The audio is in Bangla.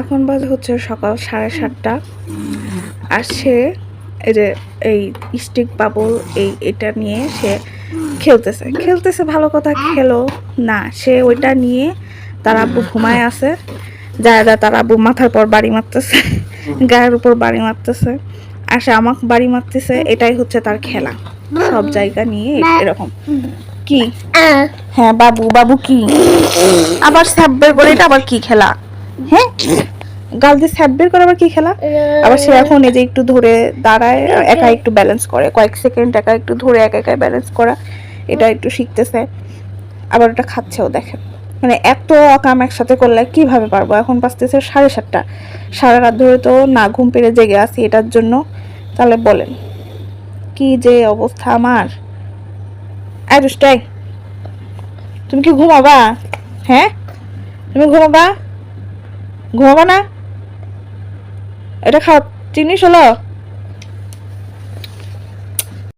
এখন বাজে হচ্ছে সকাল সাড়ে সাতটা। আর সে এই যে এই স্টিক বাবল এই এটা নিয়ে সে খেলতেছে। খেলতেছে ভালো কথা খেলো না। সে ওইটা নিয়ে তার আব্বু ঘুমায় আছে। যা যা তার আব্বু মাথার পর বাড়ি মারতেছে গায়ের উপর বাড়ি মারতেছে। আর সে আমাকে বাড়ি মারতেছে এটাই হচ্ছে তার খেলা। সব জায়গা নিয়ে এরকম। কি? হ্যাঁ বাবু বাবু কি? আবার বের করে এটা আবার কি খেলা? হ্যাঁ? গাল দিয়ে স্যাপ বের করে আবার কি খেলা? আবার সে এখন এই যে একটু ধরে দাঁড়ায়, একা একটু ব্যালেন্স করে। কয়েক সেকেন্ড একা একটু ধরে, একা একা ব্যালেন্স করা। এটা একটু শিখতেছে। আবার ওটা খাচ্ছেও, দেখেন। মানে এত কাম একসাথে করলে কীভাবে পারব? এখন বাজতেছে সাড়ে সাতটা। সারা রাত ধরে তো না ঘুম পেরে জেগে আছি এটার জন্য। তাহলে বলেন, কি যে অবস্থা আমার? আয় দুষ্টাই তুমি কি ঘুমাবা? হ্যাঁ? তুমি ঘুমাবা? ঘুমাবা না? এটা খাওয়া চিনিস হলো?